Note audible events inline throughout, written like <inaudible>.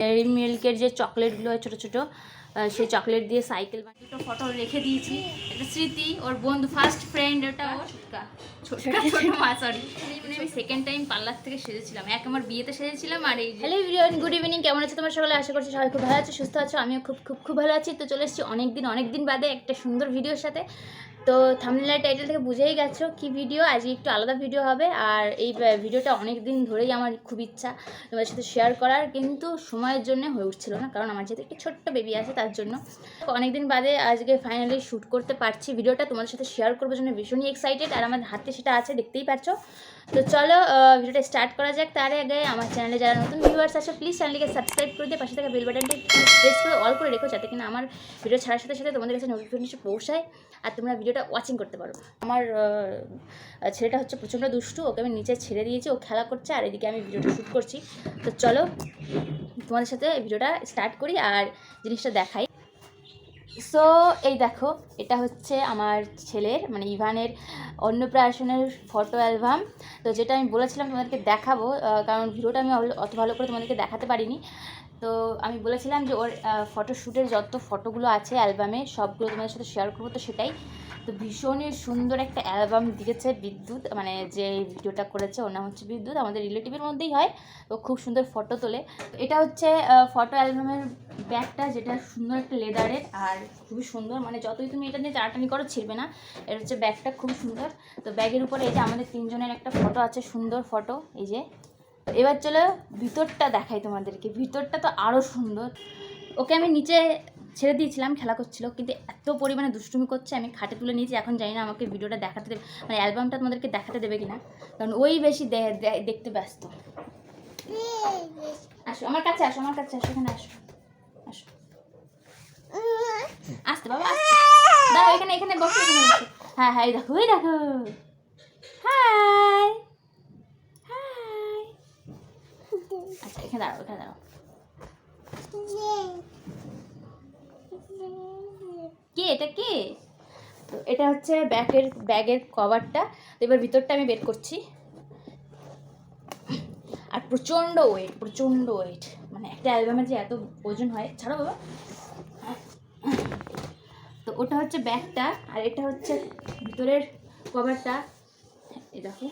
Dairy মিল্কের যে চকলেটগুলো হয় ছোটো ছোটো সেই চকলেট দিয়ে সাইকেল বানিয়ে দুটো ফটো রেখে দিয়েছি। একটা স্মৃতি ওর বন্ধু ফার্স্ট ফ্রেন্ড ওটা ওর। ছোটকা। ছোটকা ছোট মা সরি মানে আমি সেকেন্ড টাইম পার্লার থেকে সেজেছিলাম। এক আমার বিয়েতে সেজেছিলাম আর এই হ্যালো এভরিওয়ান গুড ইভিনিং কেমন আছে তোমার সকালে? আশা করছি সবাই খুব ভালো আছে সুস্থ আছো। আমিও খুব খুব খুব ভালো আছি। তো চলে এসেছি অনেক দিন অনেক দিন বাদে একটা সুন্দর ভিডিওর সাথে। তো থামনেলা টাইটেল থেকে বুঝেই গেছো কি ভিডিও আজকে একটু আলাদা ভিডিও হবে। আর এই ভিডিওটা অনেক দিন ধরেই আমার খুব ইচ্ছা তোমাদের সাথে শেয়ার করার, কিন্তু সময়ের জন্য হয়ে উঠছিল না, কারণ আমার যেহেতু একটি ছোট্ট বেবি আছে তার জন্য। অনেক দিন বাদে আজকে ফাইনালি শ্যুট করতে পারছি ভিডিওটা তোমাদের সাথে শেয়ার করবার জন্য ভীষণই এক্সাইটেড আর আমার হাতে সেটা আছে, দেখতেই পাচ্ছ তো চলো ভিডিওটা স্টার্ট করা যাক। তার আগে আমার চ্যানেলে যারা নতুন ভিউয়ার্স আছে প্লিজ চ্যানেলকে সাবস্ক্রাইব করে দিয়ে পাশে থাকা বেল বাটনটি প্রেস করে অল করে রেখো, যাতে কিনা আমার ভিডিও ছাড়ার সাথে সাথে তোমাদের কাছে নোটিফিকেশন পৌঁছায়। আর তোমরা ভিডিওটা ওয়াচিং করতে পারো। আমার ছেলেটা হচ্ছে প্রচণ্ড দুষ্টু, ওকে আমি নিচে ছেড়ে দিয়েছি, ও খেলা করছে, আর এদিকে আমি ভিডিওটা শ্যুট করছি। তো চলো, তোমাদের সাথে ভিডিওটা স্টার্ট করি আর জিনিসটা দেখাই। সো এই দেখো, এটা হচ্ছে আমার ছেলের মানে ইভানের অন্নপ্রাশনের ফটো অ্যালবাম তো যেটা আমি বলেছিলাম তোমাদেরকে দেখাবো কারণ ভিডিওটা আমি অত ভালো করে তোমাদেরকে দেখাতে পারিনি। তো আমি বলেছিলাম যে ওর ফটোশ্যুটের যত ফটোগুলো আছে অ্যালবামে সবগুলো তোমাদের সাথে শেয়ার করব, তো সেটাই। তো ভীষণই সুন্দর একটা অ্যালবাম দিয়েছে বিদ্যুৎ মানে যে ভিডিওটা করেছে ওর নাম হচ্ছে বিদ্যুৎ, আমাদের রিলেটিভের মধ্যেই হয় তো খুব সুন্দর ফটো তোলে। এটা হচ্ছে ফটো অ্যালবামের ব্যাগটা যেটা সুন্দর একটা লেদারের আর খুবই সুন্দর মানে যতই তুমি এটা নিয়ে টানাটানি করো ছিড়বে না এটা হচ্ছে ব্যাগটা খুব সুন্দর। তো ব্যাগের উপরে এই যে আমাদের তিনজনের একটা ফটো আছে, সুন্দর ফটো, এই যে। এবার চলো ভিতরটা দেখাই তোমাদেরকে, ভিতরটা তো আরও সুন্দর। ওকে আমি নিচে ছেড়ে দিয়েছিলাম, খেলা করছিল। কিন্তু এত পরিমাণে দুষ্টুমি করছে, আমি খাটে তুলে নিয়েছি, এখন জানি না আমাকে ভিডিওটা দেখাতে দেবে মানে অ্যালবামটা তোমাদেরকে দেখাতে দেবে কিনা। কারণ ওই বেশি দেখতে ব্যস্ত। আসো, আমার কাছে আসো, আমার কাছে আসো, এখানে আসো আসো। আসতে বাবা দাঁড়াও, এখানে এখানে বসো এখানে বসো। হ্যাঁ হ্যাঁ দেখো, এই দেখো। হাই। হাই। আচ্ছা এখানে দাঁড়াও এখানে দাঁড়াও। কে? এটা কে? তো এটা হচ্ছে ব্যাগের ব্যাগের কভারটা। তো এবার ভিতরটা আমি বের করছি। আর প্রচণ্ড ওয়েট প্রচণ্ড ওয়েট মানে একটা অ্যালবামের যে এত ওজন হয়। ছাড়ো বাবা। তো ওটা হচ্ছে ব্যাগটা। আর এটা হচ্ছে ভিতরের কভারটা। এই দেখো।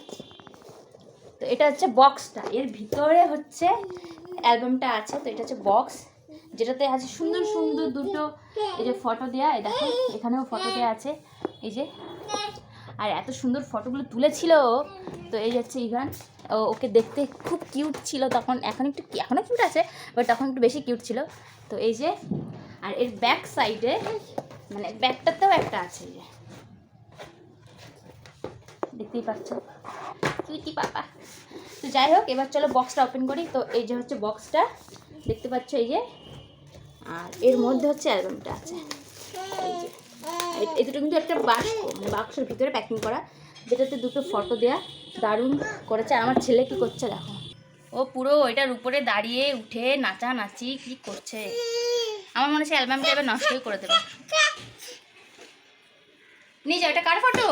তো এটা হচ্ছে বক্সটা। এর ভিতরে হচ্ছে অ্যালবামটা আছে। তো এটা হচ্ছে বক্স। যেটাতে আছে সুন্দর সুন্দর দুটো এই যে ফটো দেওয়া এই দেখো, এখানেও ফটো দেওয়া আছে, এই যে। আর এত সুন্দর ফটোগুলো তুলেছিল। তো এই যাচ্ছে ইভান। ওকে দেখতে খুব কিউট ছিল তখন, এখন একটু এখনও কিউট আছে বাট তখন একটু বেশি কিউট ছিল। তো এই যে, আর এর ব্যাক সাইডে মানে ব্যাকটাতেও একটা আছে যে। দেখতেই পাচ্ছ? সুইটি পাপা? তো যাই হোক, এবার চলো বক্সটা ওপেন করি। তো এই যে হচ্ছে বক্সটা দেখতে পাচ্ছ এই যে? আর এর মধ্যে হচ্ছে অ্যালবামটা আছে। এই দুটো কিন্তু একটা বাক্স মানে বাক্সের ভিতরে প্যাকিং করা, যেটাতে দুটো ফটো দেয়া, দারুণ করেছে। আমার ছেলে কি করছে দেখো। ও পুরো ওইটার উপরে দাঁড়িয়ে উঠে নাচা নাচি কি করছে। আমার মনে হচ্ছে অ্যালবামটা এবার নষ্টই করে দেবে। নিয়ে যাও, এটা কার ফটো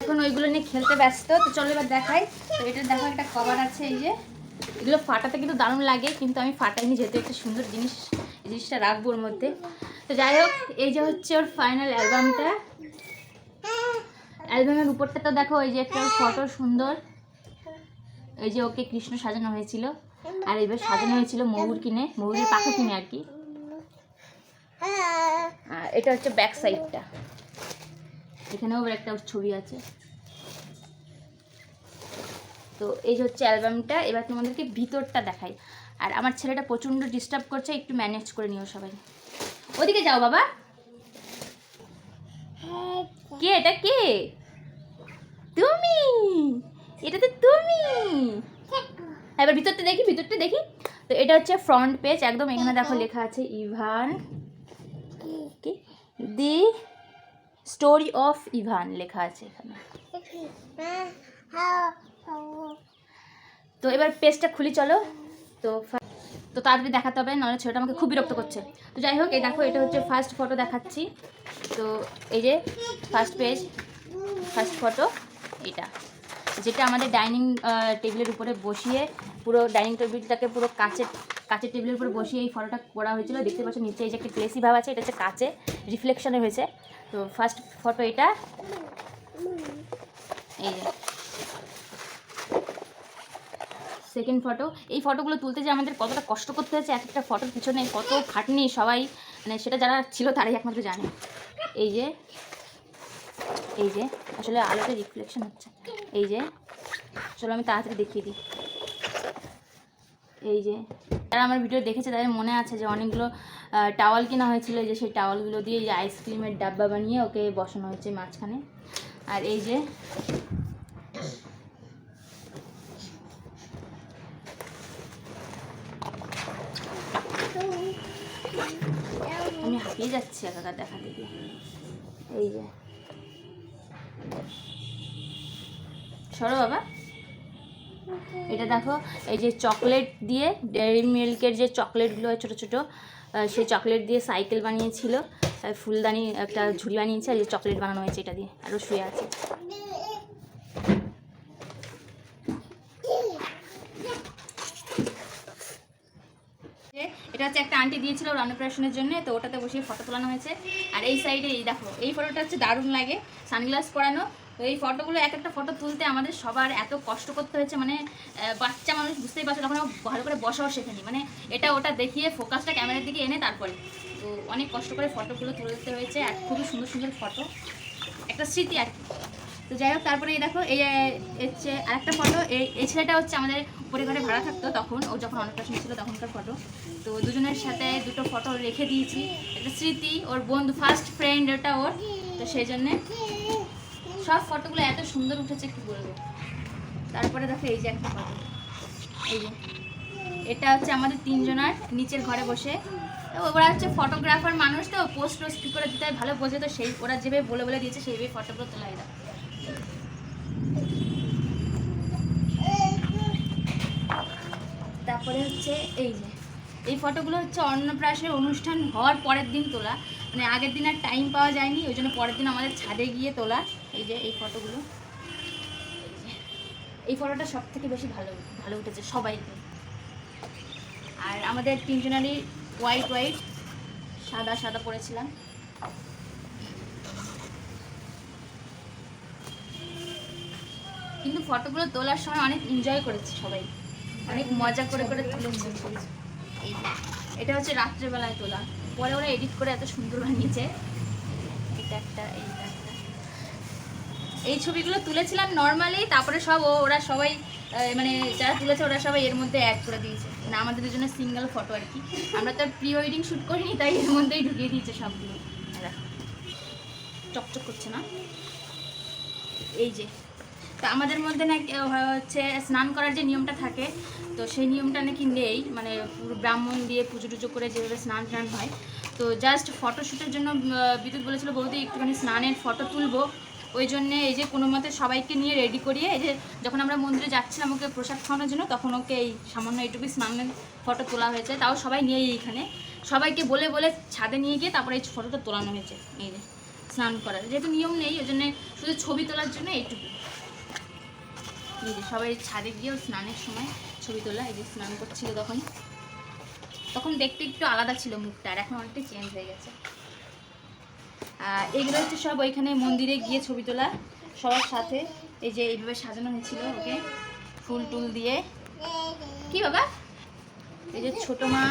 এখন ওইগুলো নিয়ে খেলতে ব্যস্ত, তো চলো এবার দেখাই। তো দেখো একটা কভার আছে, এই যে। এগুলো ফাটাতে কিন্তু দারুণ লাগে, কিন্তু আমি ফাটাইনি যেহেতু একটা সুন্দর জিনিস জিনিসটা রাখব ওর মধ্যে। তো যাই হোক, এই যে হচ্ছে ওর ফাইনাল অ্যালবামটা অ্যালবামের উপরটা তো দেখো, এই যে একটা ফটো সুন্দর। এই যে ওকে কৃষ্ণ সাজানো হয়েছিল। আর এবার সাজানো হয়েছিল ময়ূর কিনে ময়ূরের পাখা কিনে আর কি। এটা হচ্ছে ব্যাক সাইডটা এখানেও একটা ছবি আছে। তো এই যে হচ্ছে অ্যালবামটা, এবার তোমাদেরকে ভিতরটা দেখাই। আর আমার ছেলেটা প্রচণ্ড ডিস্টার্ব করছে, একটু ম্যানেজ করে নিও সবাই। ওদিকে যাও বাবা। কে এটা কে? তুমি! এটা তো তুমি! এবার ভিতরটা দেখি ভিতরটা দেখি। তো এটা হচ্ছে ফ্রন্ট পেজ একদম এখানে দেখো লেখা আছে, ইভান। কি? দি স্টোরি অফ ইভান লেখা আছে এখানে। তো এবার পেজটা খুলি, চলো। তো তো তাড়াতাড়ি দেখাতে হবে, নাহলে ছেলেটা আমাকে খুব বিরক্ত করছে। তো যাই হোক, এই দেখো, এটা হচ্ছে ফার্স্ট ফটো দেখাচ্ছি। তো এই যে ফার্স্ট পেজ ফার্স্ট ফটো এটা। যেটা আমাদের ডাইনিং টেবিলের উপরে বসিয়ে পুরো ডাইনিং টেবিলটাকে পুরো কাচের কাচের টেবিলের উপরে বসিয়ে এই ফটোটা করা হয়েছিল। দেখতে পাচ্ছ, নিচে এই যে একটা গ্লেসি ভাব আছে, এটা হচ্ছে কাচে রিফ্লেকশনে হয়েছে। তো ফার্স্ট ফটো এটা। এই যে। সেকেন্ড ফটো এই ফটোগুলো তুলতে যে আমাদের কতটা কষ্ট করতে হয়েছে, এক একটা ফটোর পিছনে কত খাটনি সবাই মানে সেটা যারা ছিল তারাই একমাত্র জানে। এই যে এই যে, আসলে আলোতে রিফ্লেকশন হচ্ছে। এই যে, চলো আমি তাড়াতাড়ি দেখিয়ে দিই। এই যে, যারা আমার ভিডিও দেখেছে তাদের মনে আছে যে অনেকগুলো টাওয়াল কেনা হয়েছিল যে সেই টাওয়ালগুলো দিয়ে এই যে আইসক্রিমের ডাব্বা বানিয়ে ওকে বসানো হয়েছে মাঝখানে। আর এই যে আমি হাঁপিয়ে যাচ্ছি একাকার দেখা দেখে। এই যে। সরো বাবা। এটা দেখো এই যে চকলেট দিয়ে ডেয়ারি মিল্কের যে চকলেটগুলো হয় ছোটো ছোটো সেই চকলেট দিয়ে সাইকেল বানিয়েছিল। ফুলদানি একটা ঝুড়ি বানিয়েছে আর যে চকলেট বানানো হয়েছে এটা দিয়ে আরও শুয়ে আছে যে এটা হচ্ছে একটা আন্টি দিয়েছিল ওর অন্নপ্রাশনের জন্য, তো ওটাতে বসিয়ে ফটো তোলানো হয়েছে। আর এই সাইডে এই দেখো, এই ফটোটা হচ্ছে দারুণ লাগে সানগ্লাস পরানো। তো এই ফটোগুলো এক একটা ফটো তুলতে আমাদের সবার এত কষ্ট করতে হয়েছে মানে বাচ্চা মানুষ বুঝতেই পারছে তখন ভালো করে বসাও শেখেনি। মানে এটা ওটা দেখিয়ে ফোকাসটা ক্যামেরার দিকে এনে তারপরে। তো অনেক কষ্ট করে ফটোগুলো তুলতে হয়েছে, আর খুবই সুন্দর সুন্দর ফটো একটা স্মৃতি আর কি। তো যাই হোক, তারপরে এই দেখো, এই হচ্ছে আরেকটা ফটো এই এই ছেলেটা হচ্ছে আমাদের উপরে ঘরে ভাড়া থাকতো তখন, ও যখন অন্নপ্রাশন ছিল তখনকার ফটো তো দুজনের সাথে দুটো ফটো রেখে দিয়েছি। একটা স্মৃতি, ওর বন্ধু ফার্স্ট ফ্রেন্ড ওটা ওর। তো সেই জন্যে সব ফটোগুলো এত সুন্দর উঠেছে, কি বলব? তারপরে দেখো, এই যে একটা ফটো এই যে, এটা হচ্ছে আমাদের তিনজনার নিচের ঘরে বসে। ওরা হচ্ছে ফটোগ্রাফার মানুষ, তো পোস্ট টোস্ট কী করে দিতে হয় ভালো বোঝে, তো সেই, ওরা যেভাবে বলে বলে দিয়েছে, সেইভাবে ফটোগুলো তোলা এরা। তারপরে হচ্ছে এই যে। এই ফটোগুলো হচ্ছে অন্নপ্রাশনের অনুষ্ঠান হওয়ার পরের দিন তোলা। মানে আগের দিন আর টাইম পাওয়া যায়নি, ওই জন্য পরের দিন আমাদের ছাদে গিয়ে তোলা। এই যে, এই ফটোগুলো। এই ফটোটা সব থেকে বেশি ভালো ভালো উঠেছে সবাইকে। আর আমাদের তিনজনেরই হোয়াইট হোয়াইট সাদা সাদা পরেছিলাম। কিন্তু ফটোগুলো তোলার সময় অনেক এনজয় করেছি সবাই। অনেক মজা করে করে তুলেছি। এই এটা হচ্ছে রাত্রেবেলায় তোলা। পরে ওরা এডিট করে এত সুন্দর বানিয়েছে। এটা একটা এইটা একটা। এই ছবিগুলো তুলেছিলাম নর্মালি তারপরে সব ওরা সবাই মানে যারা তুলেছে ওরা সবাই এর মধ্যে অ্যাড করে দিয়েছে। না আমাদের দুজনের সিঙ্গেল ফটো আর কি। আমরা তো প্রি ওয়েডিং শ্যুট করিনি তাই এর মধ্যেই ঢুকিয়ে দিয়েছে সবগুলো। দেখো। চকচক করছে না? এই যে। তো আমাদের মধ্যে নাকি হচ্ছে স্নান করার যে নিয়মটা থাকে, তো সেই নিয়মটা নাকি নেই মানে ব্রাহ্মণ দিয়ে পুজো টুজো করে যেভাবে স্নান টান হয়। তো জাস্ট ফটোশ্যুটের জন্য বিদ্যুৎ বলেছিল বৌদি, একটুখানি স্নানের ফটো তুলবো। ওই জন্যে এই যে কোনো মতে সবাইকে নিয়ে রেডি করিয়ে, এই যে যখন আমরা মন্দিরে যাচ্ছিলাম ওকে প্রসাদ খাওয়ানোর জন্য, তখন ওকে এই সামান্য এইটুকুই স্নানের ফটো তোলা হয়েছে। তাও সবাই নিয়ে এইখানে। সবাইকে বলে বলে ছাদে নিয়ে গিয়ে তারপরে এই ফটোটা তোলানো হয়েছে, এই যে স্নান করার। যেহেতু নিয়ম নেই, ওই জন্যে শুধু ছবি তোলার জন্য এইটুকু। যে সবাই ছাদে গিয়েও স্নানের সময় ছবি তোলা, এই যে স্নান করছিল তখন তখন দেখতে একটু আলাদা ছিল মুখটা, আর এখন অনেকটাই চেঞ্জ হয়ে গেছে। এগুলো হচ্ছে সব ওইখানে মন্দিরে গিয়ে ছবি তোলা, সবার সাথে। এই যে এইভাবে সাজানো হয়েছিল ওকে, ফুল টুল দিয়ে। কি বাবা? এই যে ছোট মা,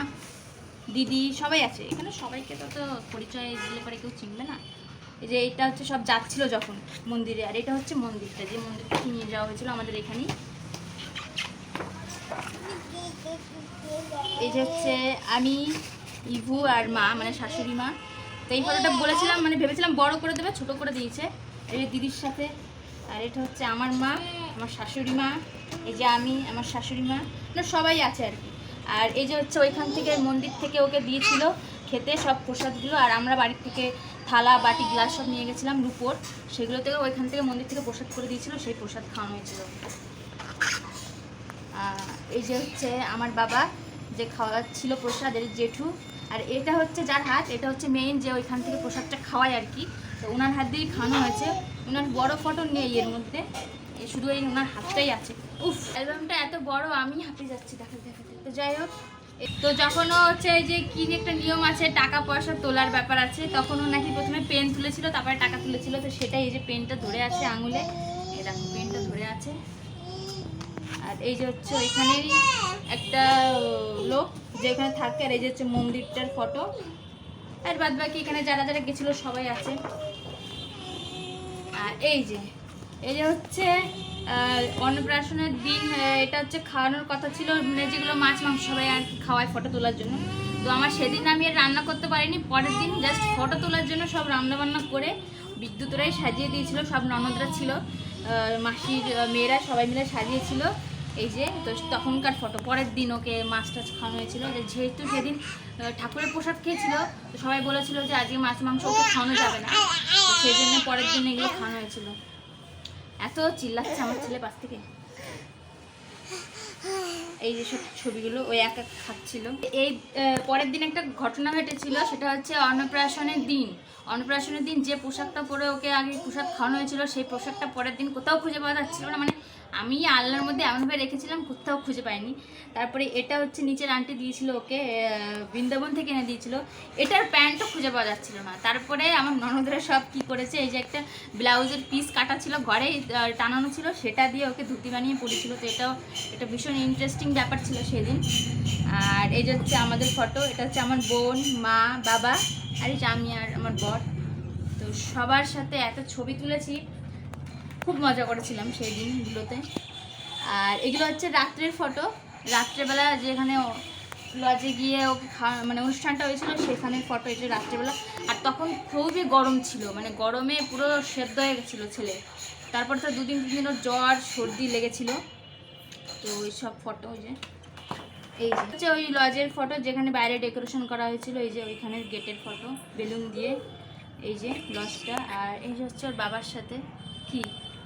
দিদি, সবাই আছে। এখানে সবাইকে তো তো পরিচয় দিলে পরে কেউ চিনবে না। এই যে এটা হচ্ছে সব যাচ্ছিল যখন মন্দিরে, আর এটা হচ্ছে মন্দিরটা, যে মন্দিরটা নিয়ে যাওয়া হয়েছিল আমাদের এখানেই। এই যে হচ্ছে আমি, ইভু আর মা মানে শাশুড়ি মা। তো এই ফটোটা বলেছিলাম মানে ভেবেছিলাম বড় করে দেবে, ছোট করে দিয়েছে। এই দিদির সাথে। আর এটা হচ্ছে আমার মা, আমার শাশুড়ি মা, এই যে আমি, আমার শাশুড়ি মা না সবাই আছে আর কি। আর এই যে হচ্ছে ওইখান থেকে মন্দির থেকে ওকে দিয়েছিল, খেতে সব প্রসাদগুলো আর আমরা বাড়ির থেকে থালা, বাটি, গ্লাস সব নিয়ে গেছিলাম রুপোর। সেগুলো থেকে ওইখান থেকে মন্দির থেকে প্রসাদ করে দিয়েছিল, সেই প্রসাদ খাওয়ানো হয়েছিল। এই যে হচ্ছে আমার বাবা যে খাওয়া ছিল প্রসাদ এর জেঠু, আর এটা হচ্ছে যার হাত, এটা হচ্ছে মেইন যে ওইখান থেকে প্রসাদটা খাওয়ায় আর কি। তো ওনার হাত দিয়েই খাওয়ানো হয়েছে। ওনার বড় ফটো নেই এর মধ্যে। শুধু এই ওনার হাতটাই আছে। উফ, অ্যালবামটা এত বড়, আমি হাঁপিয়ে যাচ্ছি। দেখাতে দেখাতে। তো যাই হোক তো যখনও হচ্ছে এই যে কি একটা নিয়ম আছে, টাকা পয়সা তোলার ব্যাপার আছে, তখনও নাকি প্রথমে পেন তুলেছিল, তারপরে টাকা তুলেছিল। তো সেটাই এই যে পেনটা ধরে আছে আঙুলে। দেখো পেনটা ধরে আছে। আর এই যে হচ্ছে ওইখানেরই একটা লোক যে ওখানে থাকে, আর এই যে হচ্ছে মন্দিরটার ফটো আর বাদ বাকি এখানে যারা যারা গেছিল সবাই আছে। আর এই যে এই যে হচ্ছে অন্নপ্রাশনের দিন এটা হচ্ছে খাওয়ানোর কথা ছিল। মানে যেগুলো মাছ, মাংস সবাই আর কি খাওয়ায় ফটো তোলার জন্য। তো আমার সেদিন আমি আর রান্না করতে পারিনি। পরের দিন জাস্ট ফটো তোলার জন্য সব রান্না বান্না করে বিদ্যুতরাই সাজিয়ে দিয়েছিল, সব ননদরা ছিল। মাসির মেয়েরা সবাই মিলে সাজিয়েছিল। এই যে, তো তখনকার ফটো পরের দিন ওকে মাছ টাছ খাওয়ানো হয়েছিল। যে যেহেতু সেদিন ঠাকুরের প্রসাদ খেয়েছিল, তো সবাই বলেছিল যে আজকে মাছ, মাংস ওকে খাওয়ানো যাবে না। সেই জন্য পরের দিন এগুলো খাওয়ানো হয়েছিল। এত চিল্লাচ্ছে আমার ছেলে পাশ থেকে। এই যে সব ছবিগুলো ওই এক এক খাচ্ছিল। এই পরের দিন একটা ঘটনা ঘটেছিল, সেটা হচ্ছে অন্নপ্রাশনের দিন। অন্নপ্রাশনের দিন যে পোশাকটা পরে ওকে আগে পোশাক খাওয়ানো হয়েছিল, সেই পোশাকটা পরের দিন কোথাও খুঁজে পাওয়া যাচ্ছিল না। মানে আমি আল্লাহর মধ্যে এমনভাবে রেখেছিলাম, কোথাও খুঁজে পাইনি। তারপরে এটা হচ্ছে নিচের আন্টি দিয়েছিল ওকে বৃন্দাবন থেকে এনে দিয়েছিল। এটার প্যান্টও খুঁজে পাওয়া যাচ্ছিল না। তারপরে আমার ননদরা সব কি করেছে, এই যে একটা ব্লাউজের পিস কাটা ছিল, ঘরে টানানো ছিল, সেটা দিয়ে ওকে ধুতি বানিয়ে পড়েছিল। তো এটাও, এটা ভীষণ ইন্টারেস্টিং ব্যাপার ছিল সেদিন। আর এই যে হচ্ছে আমাদের ফটো এটা হচ্ছে আমার বোন, মা, বাবা, আর এই আমি আর আমার বর। তো সবার সাথে এত ছবি তুলেছি খুব মজা করেছিলাম সেই দিনগুলোতে আর এগুলো হচ্ছে রাত্রের ফটো রাত্রেবেলা যেখানে লজে গিয়ে ওকে খাওয়া মানে অনুষ্ঠানটা হয়েছিল সেখানের ফটো এটা রাত্রেবেলা। আর তখন খুবই গরম ছিল মানে গরমে পুরো সেদ্ধ হয়ে গেছিল ছেলে। তারপর তো দুদিন তিন দিন ওর জ্বর, সর্দি লেগেছিল। তো ওই সব ফটো ওই যে, এই হচ্ছে ওই লজের ফটো যেখানে বাইরে ডেকোরেশন করা হয়েছিল, এই যে ওইখানের গেটের ফটো বেলুন দিয়ে। এই যে লজটা আর এই যে হচ্ছে ওর বাবার সাথে। কি?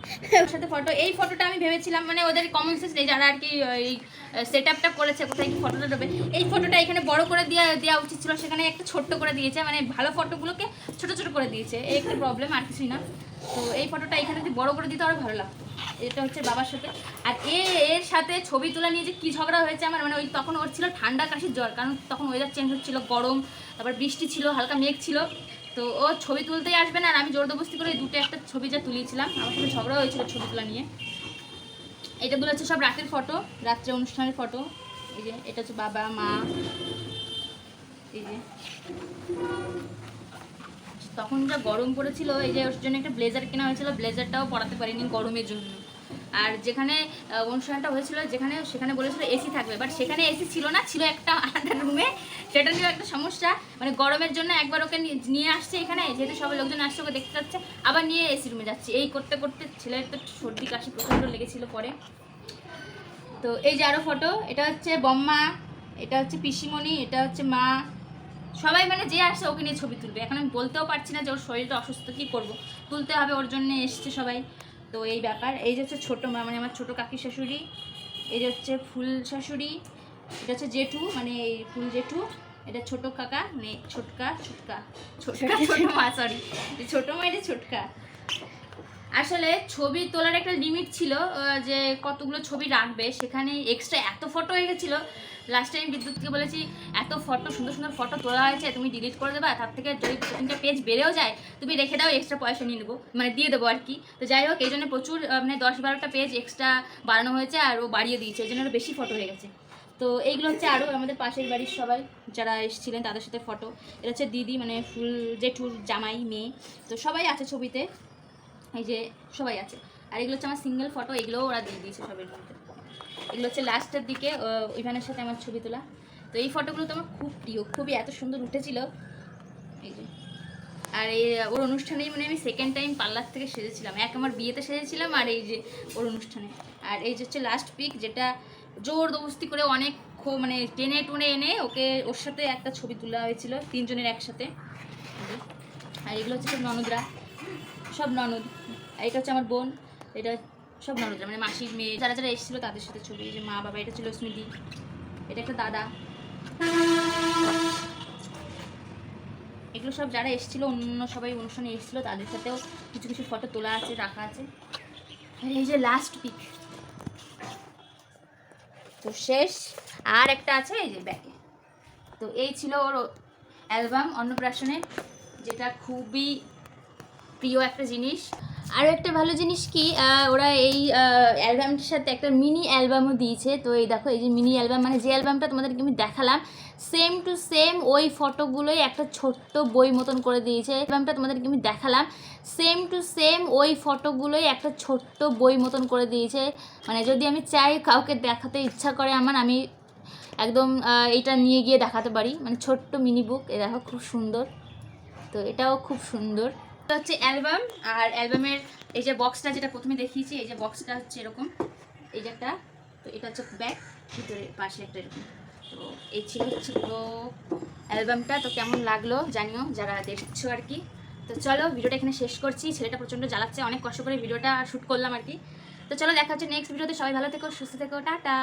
<laughs> সাথে ফটো এই ফটোটা আমি ভেবেছিলাম মানে ওদের কমন সেন্স নেই, যারা আর কি এই সেট আপটা করেছে, কোথায় কি ফটোটা দেবে এই ফটোটা এখানে বড় করে দেওয়া দেওয়া উচিত ছিল, সেখানে একটা ছোট্ট করে দিয়েছে মানে ভালো ফটোগুলোকে ছোট ছোট করে দিয়েছে, এই একটা প্রবলেম আর কিছুই না। তো এই ফটোটা এখানে যদি বড় করে দিতে আরও ভালো লাগতো। এটা হচ্ছে বাবার সাথে। আর এ, এর সাথে ছবি তোলা নিয়ে যে কী ঝগড়া হয়েছে আমার মানে ওই তখন ওর ছিল ঠান্ডা কাশির জ্বর, কারণ তখন ওয়েদার চেঞ্জ হচ্ছিল, গরম, তারপর বৃষ্টি ছিল, হালকা মেঘ ছিল। তো ও ছবি তুলতেই আসবে না, আর আমি জোরদবস্তি করে দুটো একটা ছবি যা তুলিয়েছিলাম, আমার সাথে ঝগড়া হয়েছিল ছবি তোলা নিয়ে। এটাগুলো হচ্ছে সব রাতের ফটো, রাত্রে অনুষ্ঠানের ফটো। এই যে, এটা হচ্ছে বাবা, মা, এই যে। তখন যা গরম পড়েছিল, এই যে ওর জন্য একটা ব্লেজার কেনা হয়েছিল, ব্লেজারটাও পরাতে পারিনি গরমের জন্য। আর যেখানে অনুষ্ঠানটা হয়েছিল, যেখানে, সেখানে বলেছিল এসি থাকবে বাট সেখানে এসি ছিল না, ছিল একটা আলাদা রুমে সেটা নিয়েও একটা সমস্যা। মানে গরমের জন্য একবার ওকে নিয়ে- আসছে এখানে, যেহেতু সবাই লোকজন আসছে, ওকে দেখতে যাচ্ছে। আবার নিয়ে এসি রুমে যাচ্ছে। এই করতে করতে ছেলের তো সর্দি কাশি প্রচণ্ড লেগেছিল পরে। তো এই যে আরও ফটো এটা হচ্ছে বম্মা, এটা হচ্ছে পিসিমণি, এটা হচ্ছে মা। সবাই মানে যে আসছে ওকে নিয়ে ছবি তুলবে। এখন আমি বলতেও পারছি না যে ওর শরীরটা অসুস্থ কী করব। তুলতে হবে ওর জন্য এসছে সবাই। তো এই ব্যাপার। এই যে হচ্ছে ছোটো মা মানে আমার ছোটো কাকি শাশুড়ি। এই যে হচ্ছে ফুল শাশুড়ি। এটা হচ্ছে জেঠু মানে এই ফুল জেঠু। এটা ছোট কাকা মানে ছোটকা ছোটকা। ছোটকা ছোট মা সরি ছোটো মা এটা ছোটকা। আসলে ছবি তোলার একটা লিমিট ছিল যে কতগুলো ছবি রাখবে। সেখানে এক্সট্রা এত ফটো হয়ে গেছিল। লাস্ট টাইম বিদ্যুৎকে বলেছি এত ফটো সুন্দর সুন্দর ফটো তোলা হয়েছে তুমি ডিলিট করে দেবা তার থেকে যদি তিনটা পেজ বেড়েও যায় তুমি রেখে দাও এক্সট্রা পয়সা নিয়ে নেব। মানে দিয়ে দেবো আর কি। তো যাই হোক এই জন্য প্রচুর মানে দশ বারোটা পেজ এক্সট্রা বাড়ানো হয়েছে আর ও বাড়িয়ে দিয়েছে। এই জন্য বেশি ফটো হয়ে গেছে। তো এইগুলো হচ্ছে আরও আমাদের পাশের বাড়ির সবাই যারা এসেছিলেন তাদের সাথে ফটো। এটা হচ্ছে দিদি মানে ফুল জেঠুর জামাই, মেয়ে। তো সবাই আছে ছবিতে। এই যে সবাই আছে। আর এগুলো হচ্ছে আমার সিঙ্গেল ফটো এগুলোও ওরা দিয়ে দিয়েছে সবের মধ্যে। এগুলো হচ্ছে লাস্টের দিকে ইভানের সাথে আমার ছবি তোলা। তো এই ফটোগুলো তো আমার খুব প্রিয়, খুবই এত সুন্দর উঠেছিল। এই যে। আর এই, ওর অনুষ্ঠানেই মানে আমি সেকেন্ড টাইম পার্লার থেকে সেজেছিলাম। এক আমার বিয়েতে সেজেছিলাম আর এই যে ওর অনুষ্ঠানে। আর এই যে হচ্ছে লাস্ট পিক যেটা জোর দবস্তি করে অনেক মানে টেনে টুনে এনে ওকে ওর সাথে একটা ছবি তোলা হয়েছিল, তিনজনের একসাথে। আর এগুলো হচ্ছে সব ননদরা। সব ননদ। আর এটা হচ্ছে আমার বোন। এটা সব ননদরা মানে মাসির মেয়ে, যারা যারা এসেছিল তাদের সাথে ছবি। যে মা বাবা, এটা ছিল স্মৃতি। এটা একটা দাদা। এগুলো সব যারা এসেছিল অন্য সবাই অনুষ্ঠানে এসেছিল, তাদের সাথেও কিছু কিছু ফটো তোলা আছে, রাখা আছে। আর এই যে লাস্ট পিক তো শেষ। আর একটা আছে, এই যে ব্যাগে। তো এই ছিল ওর অ্যালবাম অন্নপ্রাশনের যেটা খুবই প্রিয় একটা জিনিস। আর একটা ভালো জিনিস কি ওরা এই অ্যালবামটির সাথে একটা মিনি অ্যালবামও দিয়েছে। তো এই দেখো, এই যে মিনি অ্যালবাম মানে যে অ্যালবামটা তোমাদেরকে আমি দেখালাম সেম টু সেম ওই ফটোগুলোই একটা ছোট্ট বই মতন করে দিয়েছে। অ্যালবামটা তোমাদেরকে আমি দেখালাম। সেম টু সেম ওই ফটোগুলোই একটা ছোট্ট বই মতন করে দিয়েছে। মানে যদি আমি চাই কাউকে দেখাতে ইচ্ছা করে আমার, আমি একদম এটা নিয়ে গিয়ে দেখাতে পারি। মানে ছোট্ট মিনি বুক এ দেখো খুব সুন্দর। তো এটাও খুব সুন্দর। এটা হচ্ছে অ্যালবাম আর অ্যালবামের এই যে বক্সটা যেটা প্রথমে দেখিয়েছি, এই যে বক্সটা হচ্ছে এরকম। এই যে একটা, তো এটা হচ্ছে ব্যাগ ভিতরে পাশে একটা এরকম। তো এই ছিল হচ্ছে অ্যালবামটা। তো কেমন লাগল জানিও, যারা দেখছ আর কি। তো চলো, ভিডিওটা এখানে শেষ করছি। ছেলেটা প্রচণ্ড জ্বালাচ্ছে, অনেক কষ্ট করে ভিডিওটা শ্যুট করলাম আর কি। তো চলো, দেখা হচ্ছে নেক্সট ভিডিওতে। সবাই ভালো থেকো, সুস্থ থেকো, টাটা।